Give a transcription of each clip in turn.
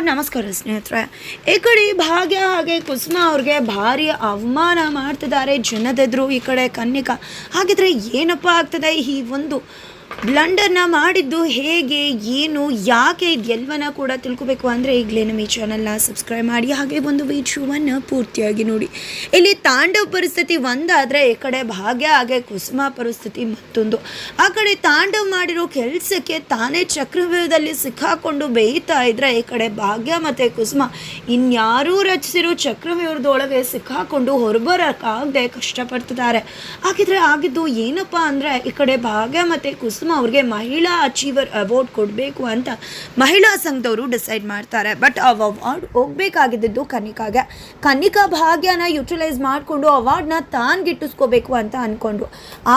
ನಮಸ್ಕಾರ ಸ್ನೇಹಿತರೆ. ಈ ಕಡೆ ಭಾಗ್ಯ ಹಾಗೆ ಕುಸುಮ ಅವ್ರಿಗೆ ಭಾರಿ ಅವಮಾನ ಮಾಡ್ತಿದ್ದಾರೆ. ಜನದೆದ್ರು ಈ ಕಡೆ ಕನ್ನಿಕಾ ಹಾಗಿದ್ರೆ ಏನಪ್ಪ ಆಗ್ತದೆ ಈ ಒಂದು ಬ್ಲಂಡರ್ನ ಮಾಡಿದ್ದು ಹೇಗೆ, ಏನು, ಯಾಕೆ ಇದೆಲ್ಲವನ್ನ ಕೂಡ ತಿಳ್ಕೊಬೇಕು ಅಂದರೆ ಈಗಲೇ ನಮ್ಮ ಈ ಚಾನಲ್ನ ಸಬ್ಸ್ಕ್ರೈಬ್ ಮಾಡಿ, ಹಾಗೆ ಒಂದು ವಿಡಿಯೋವನ್ನು ಪೂರ್ತಿಯಾಗಿ ನೋಡಿ. ಇಲ್ಲಿ ತಾಂಡವ ಪರಿಸ್ಥಿತಿ ಒಂದಾದರೆ ಈ ಕಡೆ ಭಾಗ್ಯ, ಹಾಗೆ ಕುಸುಮ ಪರಿಸ್ಥಿತಿ ಮತ್ತೊಂದು. ಆ ಕಡೆ ತಾಂಡವ್ ಮಾಡಿರೋ ಕೆಲಸಕ್ಕೆ ತಾನೇ ಚಕ್ರವ್ಯೂಹದಲ್ಲಿ ಸಿಕ್ಕಾಕೊಂಡು ಬೇಯ್ತಾ ಇದ್ರೆ ಈ ಕಡೆ ಭಾಗ್ಯ ಮತ್ತು ಕುಸುಮ. ಇನ್ಯಾರೂ ರಚಿಸಿರೋ ಚಕ್ರವ್ಯೂಹದೊಳಗೆ ಸಿಕ್ಕಾಕೊಂಡು ಹೊರಬರೋಕ್ಕಾಗದೆ ಕಷ್ಟಪಡ್ತಿದ್ದಾರೆ. ಹಾಗಿದ್ರೆ ಆಗಿದ್ದು ಏನಪ್ಪ ಅಂದರೆ ಈ ಕಡೆ ಭಾಗ್ಯ ಮತ್ತು ಕುಸುಮ ಅವ್ರಿಗೆ ಮಹಿಳಾ ಅಚೀವರ್ ಅವಾರ್ಡ್ ಕೊಡಬೇಕು ಅಂತ ಮಹಿಳಾ ಸಂಘದವರು ಡಿಸೈಡ್ ಮಾಡ್ತಾರೆ. ಬಟ್ ಆ ಅವಾರ್ಡ್ ಹೋಗ್ಬೇಕಾಗಿದ್ದು ಕನಿಕಾಗೆ ಕನಿಕಾ ಭಾಗ್ಯನ ಯುಟಿಲೈಸ್ ಮಾಡಿಕೊಂಡು ಅವಾರ್ಡ್ನ ತಾನು ಗಿಟ್ಟಿಸ್ಕೋಬೇಕು ಅಂತ ಅಂದ್ಕೊಂಡ್ರು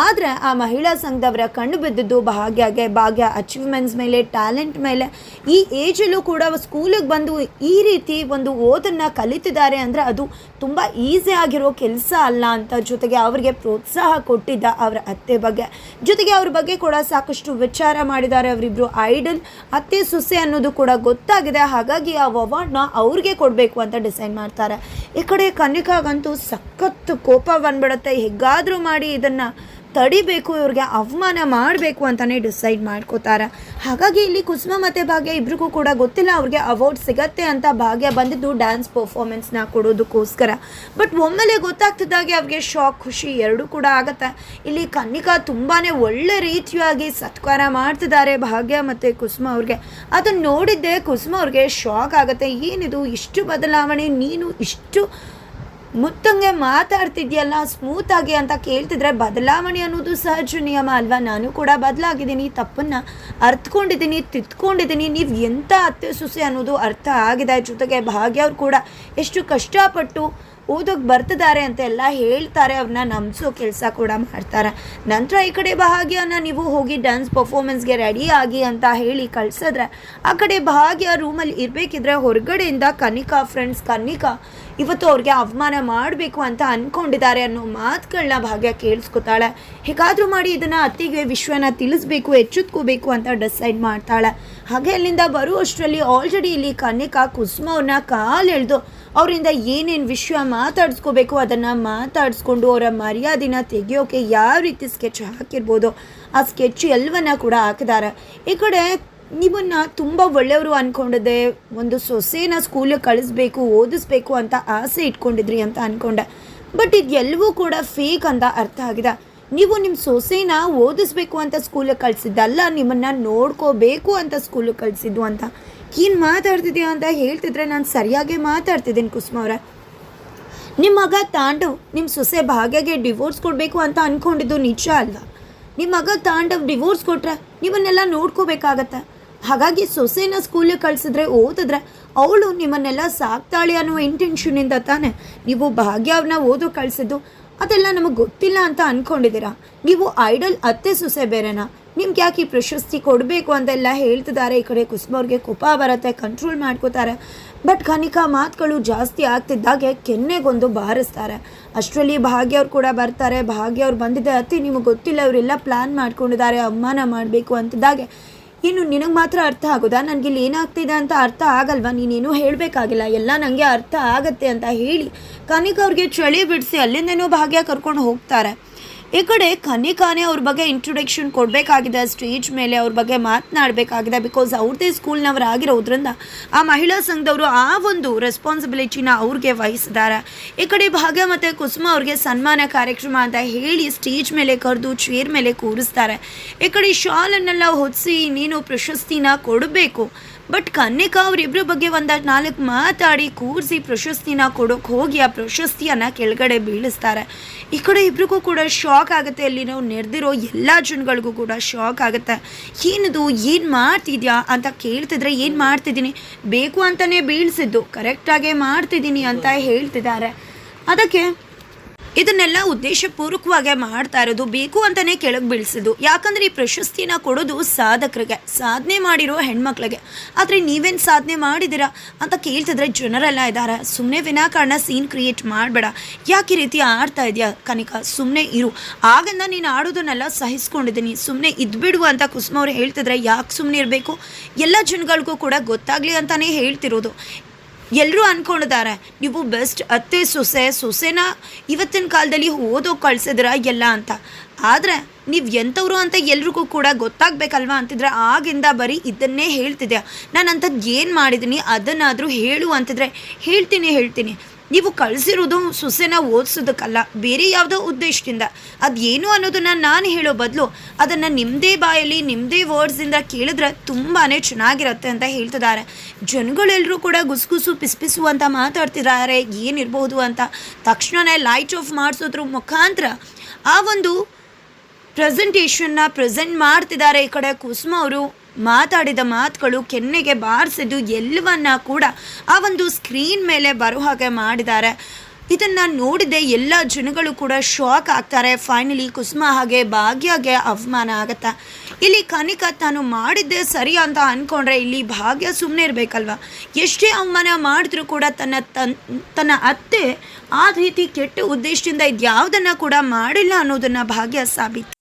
ಆದರೆ ಆ ಮಹಿಳಾ ಸಂಘದವರ ಕಣ್ಣು ಬಿದ್ದಿದ್ದು ಭಾಗ್ಯಗೆ. ಭಾಗ್ಯ ಅಚೀವ್ಮೆಂಟ್ಸ್ ಮೇಲೆ ಟ್ಯಾಲೆಂಟ್ ಮೇಲೆ. ಈ ಏಜಲ್ಲೂ ಕೂಡ ಸ್ಕೂಲಿಗೆ ಬಂದು ಈ ರೀತಿ ಒಂದು ಓದನ್ನು ಕಲಿತಿದ್ದಾರೆ ಅಂದರೆ ಅದು ತುಂಬ ಈಸಿ ಆಗಿರೋ ಕೆಲಸ ಅಲ್ಲ ಅಂತ ಜೊತೆಗೆ ಅವರಿಗೆ ಪ್ರೋತ್ಸಾಹ ಕೊಟ್ಟಿದ್ದ ಅವರ ಅತ್ತೆ ಬಗ್ಗೆ. ಜೊತೆಗೆ ಅವ್ರ ಬಗ್ಗೆ ಕೂಡ ಸಾಕಷ್ಟು ವಿಚಾರ ಮಾಡಿದ್ದಾರೆ ಅವರಿಬ್ರು. ಐಡಲ್ ಅತ್ತೆ ಸೊಸೆ ಅನ್ನೋದು ಕೂಡ ಗೊತ್ತಾಗಿದೆ. ಹಾಗಾಗಿ ಆ ಅವಾರ್ಡ್ನ ಅವ್ರಿಗೆ ಕೊಡಬೇಕು ಅಂತ ಡಿಸೈಡ್ ಮಾಡ್ತಾರೆ. ಈ ಕಡೆ ಕನ್ನಿಕಾಗಂತೂ ಸಖತ್ತು ಕೋಪ ಬಂದ್ಬಿಡುತ್ತೆ. ಹೇಗಾದರೂ ಮಾಡಿ ಇದನ್ನು ತಡಿಬೇಕು, ಇವ್ರಿಗೆ ಅವಮಾನ ಮಾಡಬೇಕು ಅಂತಲೇ ಡಿಸೈಡ್ ಮಾಡ್ಕೋತಾರೆ. ಹಾಗಾಗಿ ಇಲ್ಲಿ ಕುಸುಮ ಮತ್ತು ಭಾಗ್ಯ ಇಬ್ರಿಗೂ ಕೂಡ ಗೊತ್ತಿಲ್ಲ ಅವ್ರಿಗೆ ಅವಾರ್ಡ್ ಸಿಗತ್ತೆ ಅಂತ ಭಾಗ್ಯ ಬಂದಿದ್ದು ಡ್ಯಾನ್ಸ್ ಪರ್ಫಾರ್ಮೆನ್ಸ್ನ ಕೊಡೋದಕ್ಕೋಸ್ಕರ. ಬಟ್ ಒಮ್ಮೆಲೆ ಗೊತ್ತಾಗ್ತಿದ್ದಾಗೆ ಅವ್ರಿಗೆ ಶಾಕ್ ಖುಷಿ ಎರಡೂ ಕೂಡ ಆಗುತ್ತೆ. ಇಲ್ಲಿ ಕನ್ನಿಕಾ ತುಂಬಾ ಒಳ್ಳೆ ರೀತಿಯಾಗಿ ಸತ್ಕಾರ ಮಾಡ್ತಿದ್ದಾರೆ ಭಾಗ್ಯ ಮತ್ತು ಕುಸುಮ ಅವ್ರಿಗೆ. ಅದನ್ನು ನೋಡಿದ್ದೆ ಕುಸುಮ ಅವ್ರಿಗೆ ಶಾಕ್ ಆಗುತ್ತೆ. ಏನಿದು, ಇಷ್ಟು ಬದಲಾವಣೆ, ನೀನು ಇಷ್ಟು ಮುತ್ತಂಗೆ ಮಾತಾಡ್ತಿದ್ಯಲ್ಲ ಸ್ಮೂತಾಗಿ ಅಂತ ಕೇಳ್ತಿದ್ರೆ ಬದಲಾವಣೆ ಅನ್ನೋದು ಸಹಜ ನಿಯಮ ಅಲ್ವಾ? ನಾನು ಕೂಡ ಬದಲಾಗಿದ್ದೀನಿ, ತಪ್ಪನ್ನ ಅರ್ಥಕೊಂಡಿದ್ದೀನಿ ತಿತ್ಕೊಂಡಿದ್ದೀನಿ ನೀವು ಎಂಥ ಅತ್ತೆ ಸೊಸೆ ಅನ್ನೋದು ಅರ್ಥ ಆಗಿದೆ. ಜೊತೆಗೆ ಭಾಗ್ಯವ್ರು ಕೂಡ ಎಷ್ಟು ಕಷ್ಟಪಟ್ಟು ಓದೋಕೆ ಬರ್ತಿದ್ದಾರೆ ಅಂತ ಎಲ್ಲ ಹೇಳ್ತಾರೆ ಅವ್ರನ್ನ ನಂಬಿಸೋ ಕೆಲಸ ಕೂಡ ಮಾಡ್ತಾರೆ. ನಂತರ ಈ ಕಡೆ ಭಾಗ್ಯನ ನೀವು ಹೋಗಿ ಡ್ಯಾನ್ಸ್ ಪರ್ಫಾರ್ಮೆನ್ಸ್ಗೆ ರೆಡಿ ಆಗಿ ಅಂತ ಹೇಳಿ ಕಳ್ಸಿದ್ರೆ, ಆ ಕಡೆ ಭಾಗ್ಯ ರೂಮಲ್ಲಿ ಇರಬೇಕಿದ್ರೆ ಹೊರಗಡೆಯಿಂದ ಕನಿಕಾ ಫ್ರೆಂಡ್ಸ್ ಕನಿಕಾ ಇವತ್ತು ಅವ್ರಿಗೆ ಅವಮಾನ ಮಾಡಬೇಕು ಅಂತ ಅಂದ್ಕೊಂಡಿದ್ದಾರೆ ಅನ್ನೋ ಮಾತುಗಳನ್ನ ಭಾಗ್ಯ ಕೇಳಿಸ್ಕೊತಾಳೆ. ಹೇಗಾದರೂ ಮಾಡಿ ಇದನ್ನು ಅತ್ತಿಗೆ, ವಿಶ್ವನ ತಿಳಿಸ್ಬೇಕು, ಎಚ್ಚೆತ್ಕೋಬೇಕು ಅಂತ ಡಿಸೈಡ್ ಮಾಡ್ತಾಳೆ. ಹಾಗೆ ಅಲ್ಲಿಂದ ಬರುವಷ್ಟರಲ್ಲಿ ಆಲ್ರೆಡಿ ಇಲ್ಲಿ ಕನಿಕಾ ಕುಸುಮ ಅವ್ರನ್ನ ಕಾಲು ಎಳೆದು ಅವರಿಂದ ಏನೇನು ವಿಷಯ ಮಾತಾಡಿಸ್ಕೋಬೇಕು ಅದನ್ನು ಮಾತಾಡಿಸ್ಕೊಂಡು ಅವರ ಮರ್ಯಾದೆನ ತೆಗೆಯೋಕೆ ಯಾವ ರೀತಿ ಸ್ಕೆಚ್ ಹಾಕಿರ್ಬೋದು, ಆ ಸ್ಕೆಚ್ ಎಲ್ಲವನ್ನ ಕೂಡ ಹಾಕಿದ್ದಾರೆ ಈ ಕಡೆ ನಿಮ್ಮನ್ನ ತುಂಬ ಒಳ್ಳೆಯವರು ಅಂದ್ಕೊಂಡಿದ್ದೆ ಒಂದು ಸೊಸೆನ ಸ್ಕೂಲಿಗೆ ಕಳಿಸ್ಬೇಕು, ಓದಿಸ್ಬೇಕು ಅಂತ ಆಸೆ ಇಟ್ಕೊಂಡಿದ್ರಿ ಅಂತ ಅಂದ್ಕೊಂಡೆ ಬಟ್ ಇದೆಲ್ಲವೂ ಕೂಡ ಫೇಕ್ ಅಂತ ಅರ್ಥ ಆಗಿದೆ. ನೀವು ನಿಮ್ಮ ಸೊಸೆನ ಓದಿಸ್ಬೇಕು ಅಂತ ಸ್ಕೂಲಿಗೆ ಕಳಿಸಿದ್ದಲ್ಲ, ನಿಮ್ಮನ್ನು ನೋಡ್ಕೋಬೇಕು ಅಂತ ಸ್ಕೂಲಿಗೆ ಕಳಿಸಿದ್ದು ಅಂತ. ಏನು ಮಾತಾಡ್ತಿದ್ಯಾ ಅಂತ ಹೇಳ್ತಿದ್ರೆ ನಾನು ಸರಿಯಾಗಿ ಮಾತಾಡ್ತಿದ್ದೀನಿ ಕುಸುಮ ಅವರ. ನಿಮ್ಮ ಮಗ ತಾಂಡವ್ ನಿಮ್ಮ ಸೊಸೆ ಭಾಗ್ಯಗೆ ಡಿವೋರ್ಸ್ ಕೊಡಬೇಕು ಅಂತ ಅಂದ್ಕೊಂಡಿದ್ದು ನಿಜ ಅಲ್ವಾ? ನಿಮ್ಮ ಮಗ ತಾಂಡವ್ ಡಿವೋರ್ಸ್ ಕೊಟ್ರೆ ನಿಮ್ಮನ್ನೆಲ್ಲ ನೋಡ್ಕೋಬೇಕಾಗತ್ತೆ. ಹಾಗಾಗಿ ಸೊಸೆನ ಸ್ಕೂಲಿಗೆ ಕಳಿಸಿದ್ರೆ ಓದಿದ್ರೆ ಅವಳು ನಿಮ್ಮನ್ನೆಲ್ಲ ಸಾಕ್ತಾಳೆ ಅನ್ನೋ ಇಂಟೆನ್ಷನಿಂದ ತಾನೇ ನೀವು ಭಾಗ್ಯ ಅವ್ರನ್ನ ಓದೋ ಕಳಿಸಿದ್ದು. ಅದೆಲ್ಲ ನಮಗೆ ಗೊತ್ತಿಲ್ಲ ಅಂತ ಅಂದ್ಕೊಂಡಿದ್ದೀರಾ ನೀವು ಐಡಲ್ ಅತ್ತೆ ಸೊಸೆ ಬೇರೆನಾ? ನಿಮ್ಗೆ ಯಾಕೆ ಈ ಪ್ರಶಸ್ತಿ ಕೊಡಬೇಕು ಅಂತೆಲ್ಲ ಹೇಳ್ತಿದ್ದಾರೆ. ಈ ಕಡೆ ಕುಸುಮ ಅವ್ರಿಗೆ ಕೋಪ ಬರುತ್ತೆ ಕಂಟ್ರೋಲ್ ಮಾಡ್ಕೋತಾರೆ. ಬಟ್ ಕನಿಕಾ ಮಾತುಗಳು ಜಾಸ್ತಿ ಆಗ್ತಿದ್ದಾಗೆ ಕೆನ್ನೆಗೊಂದು ಬಾರಿಸ್ತಾರೆ. ಅಷ್ಟರಲ್ಲಿ ಭಾಗ್ಯ ಅವ್ರು ಕೂಡ ಬರ್ತಾರೆ. ಭಾಗ್ಯ ಅವ್ರು ಬಂದಿದ್ದೆ ಅತಿ ನಿಮಗೆ ಗೊತ್ತಿಲ್ಲ, ಅವರೆಲ್ಲ ಪ್ಲ್ಯಾನ್ ಮಾಡ್ಕೊಂಡಿದ್ದಾರೆ, ಅಮ್ಮನ ಮಾಡಬೇಕು ಅಂತಿದ್ದಾಗೆ. ಇನ್ನು ನಿನಗೆ ಮಾತ್ರ ಅರ್ಥ ಆಗೋದಾ? ನನಗೆ ಇಲ್ಲಿ ಏನಾಗ್ತಿದೆ ಅಂತ ಅರ್ಥ ಆಗಲ್ವಾ? ನೀನೇನೂ ಹೇಳಬೇಕಾಗಿಲ್ಲ. ಎಲ್ಲ ನನಗೆ ಅರ್ಥ ಆಗತ್ತೆ ಅಂತ ಹೇಳಿ ಕನಿಕ ಅವ್ರಿಗೆ ಚಳಿ ಬಿಡಿಸಿ ಅಲ್ಲಿಂದೇನೋ ಭಾಗ್ಯ ಕರ್ಕೊಂಡು ಹೋಗ್ತಾರೆ. ಈ ಕಡೆ ಕನಿಕಾನೇ ಅವ್ರ ಬಗ್ಗೆ ಇಂಟ್ರೊಡಕ್ಷನ್ ಕೊಡಬೇಕಾಗಿದೆ ಸ್ಟೇಜ್ ಮೇಲೆ ಅವ್ರ ಬಗ್ಗೆ ಮಾತನಾಡಬೇಕಾಗಿದೆ ಬಿಕಾಸ್ ಅವ್ರದೇ ಸ್ಕೂಲ್ನವರು ಆಗಿರೋದ್ರಿಂದ ಆ ಮಹಿಳಾ ಸಂಘದವರು ಆ ಒಂದು ರೆಸ್ಪಾನ್ಸಿಬಿಲಿಟಿನ ಅವ್ರಿಗೆ ವಹಿಸಿದ್ದಾರೆ. ಈ ಕಡೆ ಭಾಗ್ಯ ಮತ್ತು ಕುಸುಮ ಅವ್ರಿಗೆ ಸನ್ಮಾನ ಕಾರ್ಯಕ್ರಮ ಅಂತ ಹೇಳಿ ಸ್ಟೇಜ್ ಮೇಲೆ ಕರೆದು ಚೇರ್ ಮೇಲೆ ಕೂರಿಸ್ತಾರೆ. ಈ ಕಡೆ ಶಾಲನ್ನೆಲ್ಲ ಹೊದಿಸಿ ನೀನು ಪ್ರಶಸ್ತಿನ ಕೊಡಬೇಕು. ಬಟ್ ಕನ್ನಿಕಾ ಅವರಿಬ್ಬರ ಬಗ್ಗೆ ಒಂದು ನಾಲ್ಕು ಮಾತಾಡಿ ಕೂರಿಸಿ ಪ್ರಶಸ್ತಿನ ಕೊಡೋಕೆ ಹೋಗಿ ಆ ಪ್ರಶಸ್ತಿಯನ್ನು ಕೆಳಗಡೆ ಬೀಳಿಸ್ತಾರೆ. ಈ ಕಡೆ ಇಬ್ರಿಗೂ ಕೂಡ ಶಾಕ್ ಆಗುತ್ತೆ. ಅಲ್ಲಿ ನಾವು ನೆರೆದಿರೋ ಎಲ್ಲ ಜನಗಳಿಗೂ ಕೂಡ ಶಾಕ್ ಆಗುತ್ತೆ. ಏನಿದು? ಏನು ಮಾಡ್ತಿದ್ಯಾ? ಅಂತ ಕೇಳ್ತಿದ್ರೆ, ಏನು ಮಾಡ್ತಿದ್ದೀನಿ? ಬೇಕು ಅಂತಲೇ ಬೀಳಿಸಿದ್ದು. ಕರೆಕ್ಟಾಗೇ ಮಾಡ್ತಿದ್ದೀನಿ ಅಂತ ಹೇಳ್ತಿದ್ದಾರೆ. ಅದಕ್ಕೆ ಇದನ್ನೆಲ್ಲ ಉದ್ದೇಶಪೂರ್ವಕವಾಗಿ ಮಾಡ್ತಾ ಇರೋದು ಬೇಕು ಅಂತಲೇ ಕೆಳಗೆ ಬೀಳಿಸಿದ್ದು. ಯಾಕಂದ್ರೆ ಈ ಪ್ರಶಸ್ತಿನ ಕೊಡೋದು ಸಾಧಕರಿಗೆ, ಸಾಧನೆ ಮಾಡಿರೋ ಹೆಣ್ಮಕ್ಳಿಗೆ. ಆದರೆ ನೀವೇನು ಸಾಧನೆ ಮಾಡಿದ್ದೀರಾ ಅಂತ ಕೇಳ್ತಿದ್ರೆ ಜನರೆಲ್ಲ ಇದ್ದಾರೆ. ಸುಮ್ಮನೆ ವಿನಾಕಾರಣ ಸೀನ್ ಕ್ರಿಯೇಟ್ ಮಾಡಬೇಡ. ಯಾಕೆ ರೀತಿ ಆಡ್ತಾ ಇದೆಯಾ ಕನಿಕ? ಸುಮ್ಮನೆ ಇರು. ಆಗಂದ ನೀನು ಆಡೋದನ್ನೆಲ್ಲ ಸಹಿಸ್ಕೊಂಡಿದ್ದೀನಿ. ಸುಮ್ಮನೆ ಇದ್ಬಿಡು ಅಂತ ಕುಸುಮ ಅವ್ರು ಹೇಳ್ತಿದ್ರೆ ಯಾಕೆ ಸುಮ್ಮನೆ ಇರಬೇಕು? ಎಲ್ಲ ಜನಗಳಿಗೂ ಕೂಡ ಗೊತ್ತಾಗಲಿ ಅಂತಲೇ ಹೇಳ್ತಿರೋದು. ಎಲ್ಲರೂ ಅನ್ಕೊಂಡಿದ್ದಾರೆ. ನೀವು ಬೆಸ್ಟ್ ಅತ್ತೆ, ಸೊಸೆ, ಸೊಸೆನ ಇವತ್ತಿನ ಕಾಲದಲ್ಲಿ ಓದೋ ಕಳ್ಸಿದ್ರ ಎಲ್ಲ ಅಂತ. ಆದರೆ ನೀವು ಎಂಥವ್ರು ಅಂತ ಎಲ್ರಿಗೂ ಕೂಡ ಗೊತ್ತಾಗಬೇಕಲ್ವಾ ಅಂತಿದ್ರೆ ಆಗಿಂದ ಬರೀ ಇದನ್ನೇ ಹೇಳ್ತಿದ್ಯಾ. ನಾನು ಅಂಥದ್ದು ಏನು ಮಾಡಿದ್ದೀನಿ ಅದನ್ನಾದರೂ ಹೇಳು ಅಂತಿದ್ರೆ ಹೇಳ್ತೀನಿ ಹೇಳ್ತೀನಿ. ನೀವು ಕಳಿಸಿರೋದು ಸೊಸೆನ ಓದಿಸೋದಕ್ಕಲ್ಲ, ಬೇರೆ ಯಾವುದೋ ಉದ್ದೇಶದಿಂದ. ಅದೇನು ಅನ್ನೋದನ್ನು ನಾನು ಹೇಳೋ ಬದಲು ಅದನ್ನು ನಿಮ್ಮದೇ ಬಾಯಲ್ಲಿ ನಿಮ್ಮದೇ ವರ್ಡ್ಸಿಂದ ಕೇಳಿದ್ರೆ ತುಂಬಾ ಚೆನ್ನಾಗಿರುತ್ತೆ ಅಂತ ಹೇಳ್ತಿದ್ದಾರೆ. ಜನಗಳೆಲ್ಲರೂ ಕೂಡ ಗುಸುಗುಸು, ಪಿಸ್ಪಿಸು ಅಂತ ಮಾತಾಡ್ತಿದ್ದಾರೆ, ಏನಿರ್ಬೋದು ಅಂತ. ತಕ್ಷಣವೇ ಲೈಟ್ ಆಫ್ ಮಾಡಿಸೋದ್ರ ಮುಖಾಂತರ ಆ ಒಂದು ಪ್ರೆಸೆಂಟೇಷನ್ನ ಪ್ರೆಸೆಂಟ್ ಮಾಡ್ತಿದ್ದಾರೆ ಈ ಕಡೆ ಕುಸುಮ ಅವರು. ಮಾತಾಡಿದ ಮಾತುಗಳು ಕೆನ್ನೆಗೆ ಬಾರಿಸಿದ್ದು ಎಲ್ಲವನ್ನ ಕೂಡ ಆ ಒಂದು ಸ್ಕ್ರೀನ್ ಮೇಲೆ ಬರೋ ಹಾಗೆ ಮಾಡಿದ್ದಾರೆ. ಇದನ್ನು ನೋಡಿದೆ ಎಲ್ಲ ಜನಗಳು ಕೂಡ ಶಾಕ್ ಆಗ್ತಾರೆ. ಫೈನಲಿ ಕುಸುಮ ಹಾಗೆ ಭಾಗ್ಯಗೆ ಅವಮಾನ ಆಗುತ್ತೆ? ಇಲ್ಲಿ ಕನಿಕ ತಾನು ಮಾಡಿದ್ದೆ ಸರಿ ಅಂತ ಅಂದ್ಕೊಂಡ್ರೆ ಇಲ್ಲಿ ಭಾಗ್ಯ ಸುಮ್ಮನೆ ಇರಬೇಕಲ್ವ? ಎಷ್ಟೇ ಅವಮಾನ ಮಾಡಿದ್ರೂ ಕೂಡ ತನ್ನ ತನ್, ತನ್ನ ಅತ್ತೆ ಆ ರೀತಿ ಕೆಟ್ಟ ಉದ್ದೇಶದಿಂದ ಇದ್ಯಾವುದನ್ನು ಕೂಡ ಮಾಡಿಲ್ಲ ಅನ್ನೋದನ್ನು ಭಾಗ್ಯ ಸಾಬೀತು.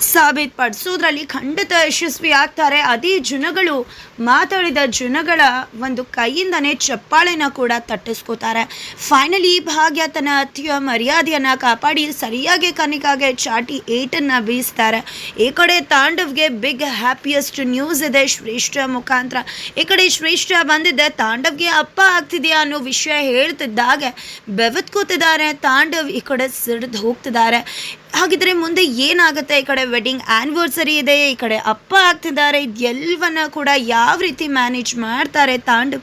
ಸಾಬೀತುಪಡಿಸೋದ್ರಲ್ಲಿ ಖಂಡಿತ ಯಶಸ್ವಿ ಆಗ್ತಾರೆ ಅದೇ ಜನಗಳು ಮಾತಾಡಿದ ಜನಗಳ ಒಂದು ಕೈಯಿಂದನೇ ಚಪ್ಪಾಳೆನ ಕೂಡ ತಟ್ಟಿಸ್ಕೋತಾರೆ. ಫೈನಲಿ ಭಾಗ್ಯ ತನ್ನ ಅತ್ತಿಯ ಮರ್ಯಾದೆಯನ್ನು ಕಾಪಾಡಿ ಸರಿಯಾಗಿ ಕನಿಕಾಗೆ ಚಾಟಿ ಏಟನ್ನು ಬೀಸ್ತಾರೆ. ಈ ಕಡೆ ತಾಂಡವ್ಗೆ ಬಿಗ್ ಹ್ಯಾಪಿಯೆಸ್ಟ್ ನ್ಯೂಸ್ ಇದೆ ಶ್ರೇಷ್ಠ ಮುಖಾಂತರ. ಈ ಕಡೆ ಶ್ರೇಷ್ಠ ಬಂದಿದ್ದೆ ತಾಂಡವ್ಗೆ ಅಪ್ಪ ಆಗ್ತಿದೆಯಾ ಅನ್ನೋ ವಿಷಯ ಹೇಳ್ತಿದ್ದಾಗೆ, ಬೆವತ್ಕೋತಿದ್ದಾರೆ, ತಾಂಡವ್ ಈ ಕಡೆ ಸಿಡ್ದು ಹೋಗ್ತಿದ್ದಾರೆ. ಹಾಗಿದ್ರೆ ಮುಂದೆ ಏನಾಗುತ್ತೆ? ಈ ಕಡೆ ವೆಡ್ಡಿಂಗ್ ಆನಿವರ್ಸರಿ ಇದೆ, ಈ ಕಡೆ ಅಪ್ಪ ಆಗ್ತಿದ್ದಾರೆ ಇದೆಲ್ಲವನ್ನ ಕೂಡ ಯಾವ ರೀತಿ ಮ್ಯಾನೇಜ್ ಮಾಡ್ತಾರೆ ತಾಂಡು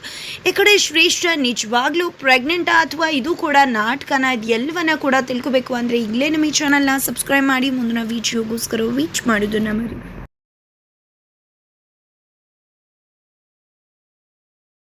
ಈ ಕಡೆ ಶ್ರೇಷ್ಠ ನಿಜವಾಗ್ಲೂ ಪ್ರೆಗ್ನೆಂಟ್ ಅಥವಾ ಇದು ಕೂಡ ನಾಟಕನ ಇದೆಲ್ಲವನ್ನ ಕೂಡ ತಿಳ್ಕೊಬೇಕು ಅಂದರೆ ಈಗಲೇ ನಮ್ಮ ಈ ಚಾನಲ್ನ ಸಬ್ಸ್ಕ್ರೈಬ್ ಮಾಡಿ, ಮುಂದಿನ ವಿಡಿಯೋಗೋಸ್ಕರ ವೀಚ್ ಮಾಡೋದನ್ನು ಮರಿ